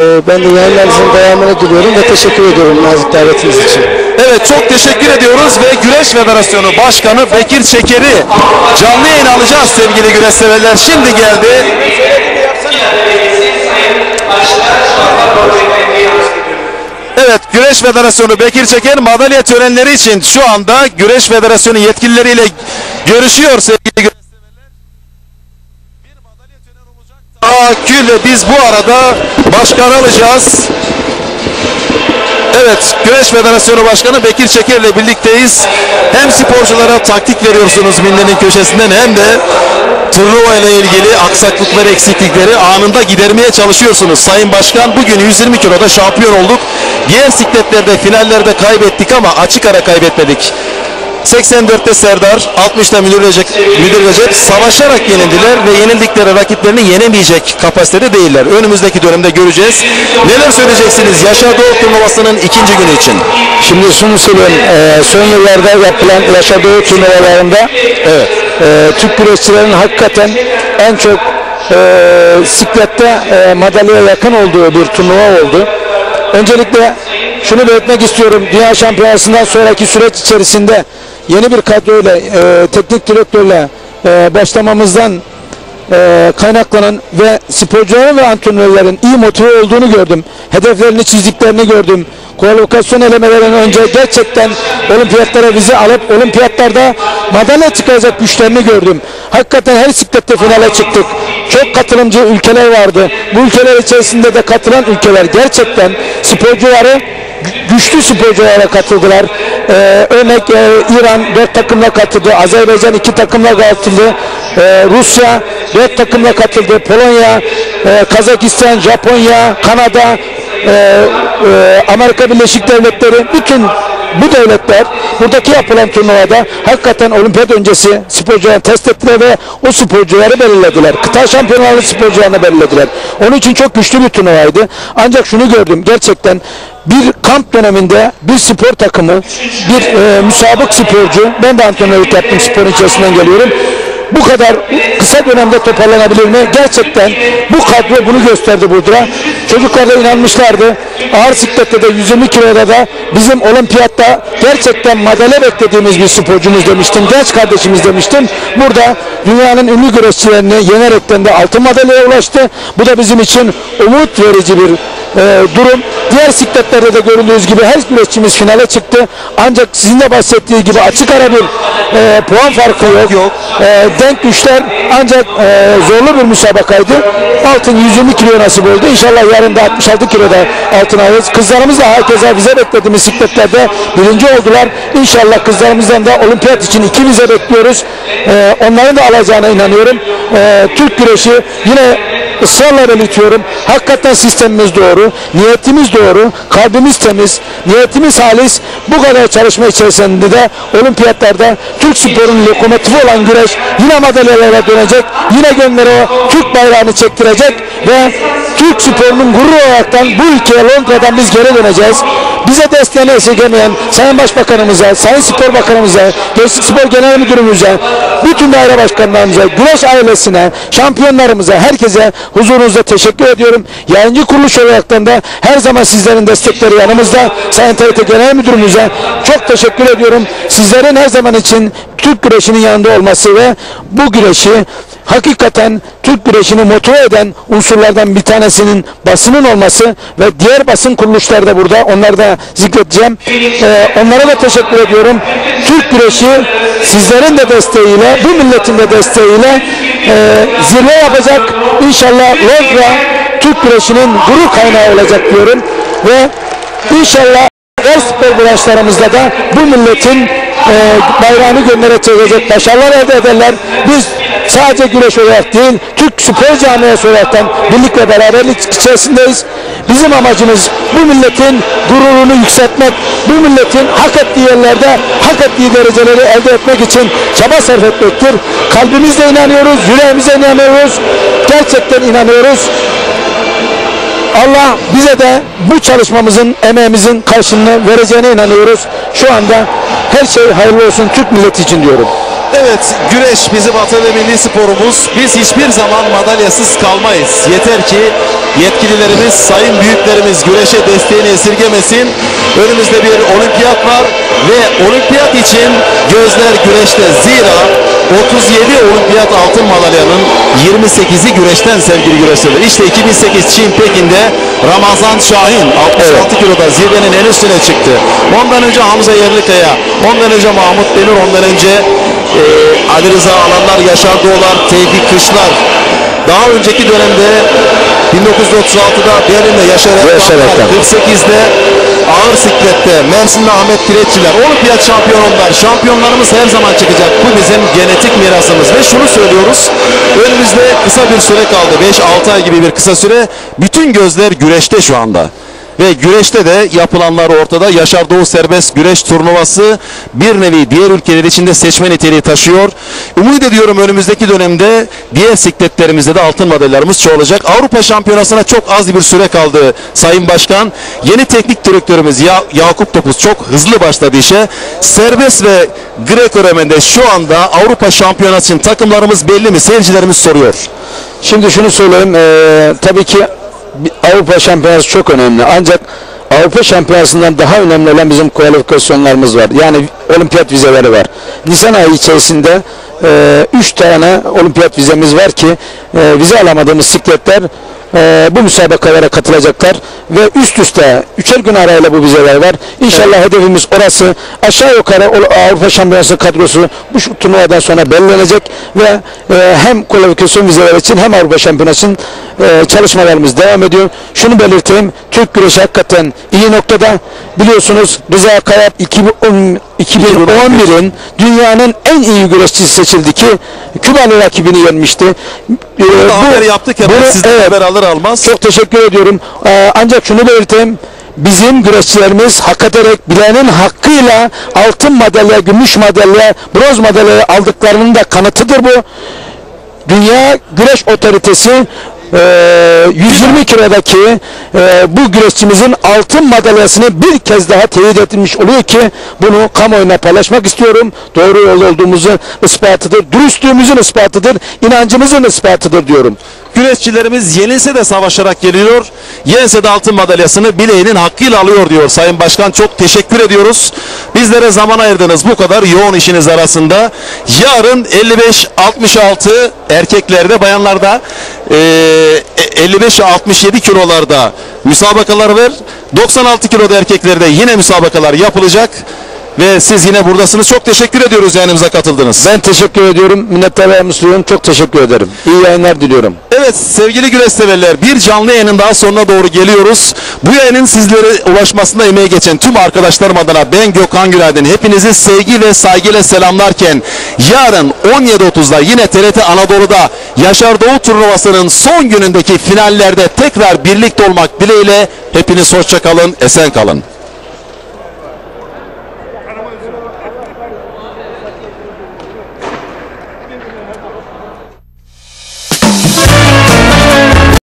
Ee, Ben de yayınlarınızın devamını diliyorum ve teşekkür ediyorum nazik davetiniz için. Evet çok teşekkür ediyoruz ve Güreş Federasyonu Başkanı Bekir Çeker'i canlı yayın alacağız sevgili güreş severler. Şimdi geldi. Evet Güreş Federasyonu Bekir Çeker madalya törenleri için şu anda Güreş Federasyonu yetkilileriyle görüşüyor sevgili güreş severler. Bir madalya töreni Tahakkül ve biz bu arada başkan alacağız. Evet, Güreş Federasyonu Başkanı Bekir Çeker ile birlikteyiz. Hem sporculara taktik veriyorsunuz Minne'nin köşesinden hem de turnuva ile ilgili aksaklıkları, eksiklikleri anında gidermeye çalışıyorsunuz. Sayın Başkan bugün 120 kiloda şampiyon olduk. Diğer sikletlerde finallerde kaybettik ama açık ara kaybetmedik. 84'te Serdar, 60'ta Müdür Recep, Müdür Recep savaşarak yenildiler ve yenildikleri rakiplerini yenemeyecek kapasitede değiller. Önümüzdeki dönemde göreceğiz. Neler söyleyeceksiniz Yaşar Doğu turnuvasının ikinci günü için? Şimdi şunu söyleyeyim, e, son yıllarda yapılan Yaşa Doğu turnuvalarında Evet. e, Türk güreşçilerin hakikaten en çok e, siklette e, madalyaya yakın olduğu bir turnuva oldu. Öncelikle şunu belirtmek istiyorum, Dünya Şampiyonası'ndan sonraki süreç içerisinde yeni bir kadroyla, e, teknik direktörle e, başlamamızdan e, kaynaklanan ve sporcuların ve antrenörlerin iyi motive olduğunu gördüm. Hedeflerini çizdiklerini gördüm. Kualifikasyon elemelerinden önce gerçekten olimpiyatlara vize alıp olimpiyatlarda madalya çıkaracak güçlerini gördüm. Hakikaten her siklette finale çıktık. Çok katılımcı ülkeler vardı. Bu ülkeler içerisinde de katılan ülkeler gerçekten sporcuları güçlü sporculara katıldılar. Ee, örnek e, İran dört takımla katıldı. Azerbaycan iki takımla katıldı. Ee, Rusya dört takımla katıldı. Polonya, e, Kazakistan, Japonya, Kanada, e, e, Amerika Birleşik Devletleri bütün bu devletler buradaki yapılan turnuvada hakikaten olimpiyat öncesi sporcuları test ettiler ve o sporcuları belirlediler. Kıta şampiyonaları sporcularını belirlediler. Onun için çok güçlü bir turnuvaydı. Ancak şunu gördüm gerçekten bir kamp döneminde bir spor takımı, bir e, müsabık sporcu, ben de antrenörlük yaptım sporun içerisinden geliyorum. Bu kadar kısa dönemde toparlanabilir mi? Gerçekten bu kadro bunu gösterdi burada. Çocuklar da inanmışlardı. Ağır siklette de 120 kiloda da bizim olimpiyatta gerçekten madalya beklediğimiz bir sporcumuz demiştim. Genç kardeşimiz demiştim. Burada dünyanın ünlü güreşçilerini yenerekten de altın madalyaya ulaştı. Bu da bizim için umut verici bir e, durum. Diğer sikletlerde de görüldüğünüz gibi her güreşçimiz finale çıktı. Ancak sizin de bahsettiği gibi açık ara bir e, puan farkı yok. yok. E, denk güçler ancak e, zorlu bir müsabakaydı. Altın 120 kilo nasip oldu. İnşallah yarın da 66 kiloda altın alırız. Kızlarımız da herkese vize beklediğimiz sikletlerde birinci oldular. İnşallah kızlarımızdan da olimpiyat için iki vize bekliyoruz. E, onların da alacağına inanıyorum. E, Türk güreşi yine ısrarla belirtiyorum. Hakikaten sistemimiz doğru, niyetimiz doğru, kalbimiz temiz, niyetimiz halis. Bu kadar çalışma içerisinde de olimpiyatlarda Türk sporunun lokomotifi olan güreş yine madalyalara dönecek, yine gönlere Türk bayrağını çektirecek ve Türk sporunun gurur olaraktan bu ülkeye Londra'dan biz geri döneceğiz. Bize desteğini esirgemeyen Sayın Başbakanımıza, Sayın Spor Bakanımıza, Gençlik Spor Genel Müdürümüze, bütün daire başkanlarımıza, güreş ailesine, şampiyonlarımıza, herkese huzurunuzda teşekkür ediyorum. Yayıncı kuruluş olaraktan da her zaman sizlerin destekleri yanımızda. Sayın TRT Genel Müdürümüze çok teşekkür ediyorum. Sizlerin her zaman için Türk güreşinin yanında olması ve bu güreşi hakikaten Türk güreşini motive eden unsurlardan bir tanesinin basının olması ve diğer basın kuruluşları da burada onları da zikredeceğim. Ee, onlara da teşekkür ediyorum. Türk güreşi sizlerin de desteğiyle, bu milletin de desteğiyle e, zirve yapacak. İnşallah Londra Türk güreşinin gurur kaynağı olacak diyorum ve inşallah spor branşlarımızda da bu milletin e, bayrağını göndererek çekecek başarılar elde ederler. Biz sadece güreş olarak değil, Türk spor camiası olaraktan birlik ve beraberlik içerisindeyiz. Bizim amacımız bu milletin gururunu yükseltmek, bu milletin hak ettiği yerlerde hak ettiği dereceleri elde etmek için çaba sarf etmektir. Kalbimizle inanıyoruz, yüreğimizle inanıyoruz, gerçekten inanıyoruz. Allah bize de bu çalışmamızın, emeğimizin karşılığını vereceğine inanıyoruz. Şu anda her şey hayırlı olsun Türk milleti için diyorum. Evet, güreş bizim ata ve milli sporumuz. Biz hiçbir zaman madalyasız kalmayız. Yeter ki yetkililerimiz, sayın büyüklerimiz güreşe desteğini esirgemesin. Önümüzde bir olimpiyat var ve olimpiyat için gözler güreşte. Zira 37 olimpiyat altın madalyanın 28'i güreşten sevgili güreşçiler. İşte 2008 Çin Pekin'de Ramazan Şahin 66 kiloda zirvenin en üstüne çıktı. Ondan önce Hamza Yerlikaya, ondan önce Mahmut Demir, ondan önce e, Ali Rıza Alanlar, Yaşar Doğular, Tevfik Kışlar. Daha önceki dönemde 1936'da Berlin'de Yaşar Erdoğan. 48'de ağır siklette Mersin'de Ahmet Kireççiler, olimpiyat şampiyonlar, şampiyonlarımız her zaman çıkacak. Bu bizim genetik mirasımız ve şunu söylüyoruz. Önümüzde kısa bir süre kaldı. 5-6 ay gibi bir kısa süre. Bütün gözler güreşte şu anda. Ve güreşte de yapılanlar ortada. Yaşar Doğu Serbest Güreş Turnuvası bir nevi diğer ülkeler içinde seçme niteliği taşıyor. Umut ediyorum önümüzdeki dönemde diğer sikletlerimizde de altın madalyalarımız çoğalacak. Avrupa Şampiyonası'na çok az bir süre kaldı Sayın Başkan. Yeni teknik direktörümüz ya Yakup Topuz çok hızlı başladı işe. Serbest ve Greco-Romen'de şu anda Avrupa Şampiyonası için takımlarımız belli mi? Seyircilerimiz soruyor. Şimdi şunu söyleyeyim. eee, tabii ki Avrupa Şampiyonası çok önemli. Ancak Avrupa Şampiyonası'ndan daha önemli olan bizim kualifikasyonlarımız var. Yani olimpiyat vizeleri var. Nisan ayı içerisinde 3 tane olimpiyat vizemiz var ki eee, vize alamadığımız sikletler eee, bu müsabakalara katılacaklar ve üst üste üçer gün arayla bu vizeler var. İnşallah hedefimiz orası. Aşağı yukarı Avrupa Şampiyonası kadrosu bu şu turnuvadan sonra belirlenecek ve e, hem kualifikasyon vizeleri için hem Avrupa Şampiyonası için e, çalışmalarımız devam ediyor. Şunu belirteyim. Türk güreşi hakikaten iyi noktada. Biliyorsunuz Rıza Kayap 2010 2011'in dünyanın en iyi güreşçisi seçildi ki Kübalı rakibini yenmişti. E, Burada haber yaptık ya bunu- evet. haber alır almaz. Çok teşekkür ediyorum. Ee, ancak şunu belirteyim. Bizim güreşçilerimiz hak ederek bilenin hakkıyla altın madalya, gümüş madalya, bronz madalya aldıklarının da kanıtıdır bu. Dünya Güreş Otoritesi e, 120 kilodaki e, bu güreşçimizin altın madalyasını bir kez daha teyit etmiş oluyor ki bunu kamuoyuna paylaşmak istiyorum. Doğru yol olduğumuzu ispatıdır, dürüstlüğümüzün ispatıdır, inancımızın ispatıdır diyorum. Güreşçilerimiz yenilse de savaşarak geliyor. Yense de altın madalyasını bileğinin hakkıyla alıyor diyor Sayın Başkan. Çok teşekkür ediyoruz. Bizlere zaman ayırdınız bu kadar yoğun işiniz arasında. Yarın 55-66 erkeklerde bayanlarda eee 55-67 kilolarda müsabakalar var. 96 kiloda erkeklerde yine müsabakalar yapılacak. Ve siz yine buradasınız. Çok teşekkür ediyoruz yayınımıza katıldınız. Ben teşekkür ediyorum. Minnettarlarımı sunuyorum. Çok teşekkür ederim. İyi yayınlar diliyorum. Evet sevgili güreş severler bir canlı yayının daha sonuna doğru geliyoruz. Bu yayının sizlere ulaşmasında emeği geçen tüm arkadaşlarım adına ben Gökhan Günaydın hepinizi sevgi ve saygıyla selamlarken yarın 17.30'da yine TRT Anadolu'da Yaşar Doğu turnuvasının son günündeki finallerde tekrar birlikte olmak dileğiyle hepiniz hoşça kalın, esen kalın.